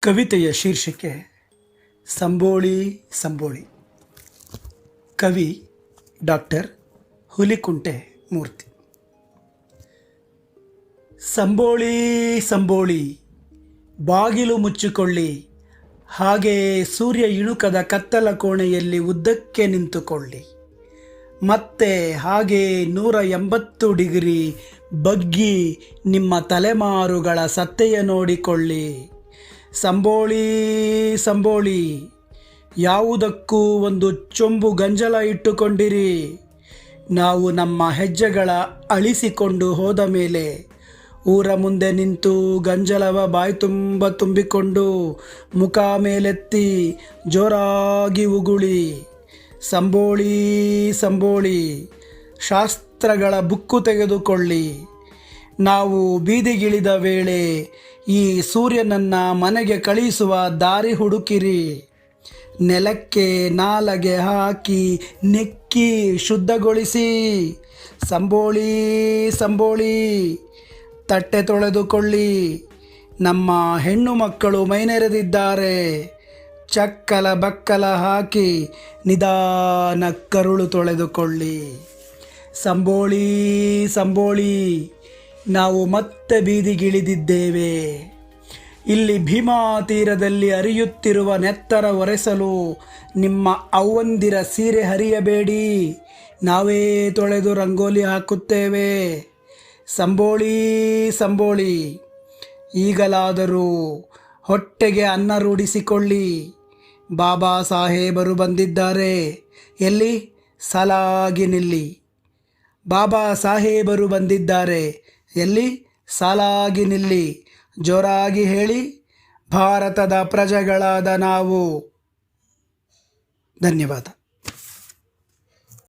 ಕವಿತೆಯ ಶೀರ್ಷಿಕೆ ಸಂಬೋಳಿ ಸಂಬೋಳಿ. ಕವಿ ಡಾಕ್ಟರ್ ಹುಲಿಕುಂಟೆ ಮೂರ್ತಿ. ಸಂಬೋಳಿ ಸಂಬೋಳಿ, ಬಾಗಿಲು ಮುಚ್ಚಿಕೊಳ್ಳಿ, ಹಾಗೆ ಸೂರ್ಯ ಇಣುಕದ ಕತ್ತಲ ಕೋಣೆಯಲ್ಲಿ ಉದ್ದಕ್ಕೆ ನಿಂತುಕೊಳ್ಳಿ. ಮತ್ತೆ ಹಾಗೆ ನೂರ ಎಂಬತ್ತು ಡಿಗ್ರಿ ಬಗ್ಗಿ ನಿಮ್ಮ ತಲೆಮಾರುಗಳ ಸತ್ತೆಯ ನೋಡಿಕೊಳ್ಳಿ. ಸಂಬೋಳಿ ಸಂಬೋಳಿ, ಯಾವುದಕ್ಕೂ ಒಂದು ಚೊಂಬು ಗಂಜಲ ಇಟ್ಟುಕೊಂಡಿರಿ. ನಾವು ನಮ್ಮ ಹೆಜ್ಜೆಗಳ ಅಳಿಸಿಕೊಂಡು ಹೋದ ಮೇಲೆ ಊರ ಮುಂದೆ ನಿಂತು ಗಂಜಲವ ಬಾಯಿ ತುಂಬ ತುಂಬಿಕೊಂಡು ಮುಖ ಮೇಲೆತ್ತಿ ಜೋರಾಗಿ ಉಗುಳಿ, ಸಂಬೋಳಿ ಸಂಬೋಳಿ, ಶಾಸ್ತ್ರಗಳ ಬುಕ್ಕು ತೆಗೆದುಕೊಳ್ಳಿ. ನಾವು ಬೀದಿಗಿಳಿದ ವೇಳೆ ಈ ಸೂರ್ಯನನ್ನ ಮನೆಗೆ ಕಳಿಸುವ ದಾರಿ ಹುಡುಕಿರಿ. ನೆಲಕ್ಕೆ ನಾಲಗೆ ಹಾಕಿ ನೆಕ್ಕಿ ಶುದ್ಧಗೊಳಿಸಿ. ಸಂಬೋಳಿ ಸಂಬೋಳಿ, ತಟ್ಟೆ ತೊಳೆದುಕೊಳ್ಳಿ. ನಮ್ಮ ಹೆಣ್ಣು ಮಕ್ಕಳು ಮೈನೆರೆದಿದ್ದಾರೆ. ಚಕ್ಕಲ ಬಕ್ಕಲ ಹಾಕಿ ನಿಧಾನ ಕರುಳು ತೊಳೆದುಕೊಳ್ಳಿ. ಸಂಬೋಳಿ ಸಂಬೋಳಿ ನಾವು ಮತ್ತೆ ಬೀದಿಗಿಳಿದಿದ್ದೇವೆ. ಇಲ್ಲಿ ಭೀಮಾ ತೀರದಲ್ಲಿ ಅರಿಯುತ್ತಿರುವ ನೆತ್ತರ ಒರೆಸಲು ನಿಮ್ಮ ಅವ್ವಂದಿರ ಸೀರೆ ಹರಿಯಬೇಡಿ. ನಾವೇ ತೊಳೆದು ರಂಗೋಲಿ ಹಾಕುತ್ತೇವೆ. ಸಂಬೋಳಿ ಸಂಬೋಳಿ, ಈಗಲಾದರೂ ಹೊಟ್ಟೆಗೆ ಅನ್ನ ರೂಢಿಸಿಕೊಳ್ಳಿ. ಬಾಬಾ ಸಾಹೇಬರು ಬಂದಿದ್ದಾರೆ. ಎಲ್ಲಿ? ಸಲಾಗಿ ನಿಲ್ಲಿ. ಬಾಬಾ ಸಾಹೇಬರು ಬಂದಿದ್ದಾರೆ. ಎಲ್ಲಿ? ಸಾಲಾಗಿ ನಿಲ್ಲಿ ಜೋರಾಗಿ ಹೇಳಿ ಭಾರತದ ಪ್ರಜೆಗಳಾದ ನಾವು. ಧನ್ಯವಾದ.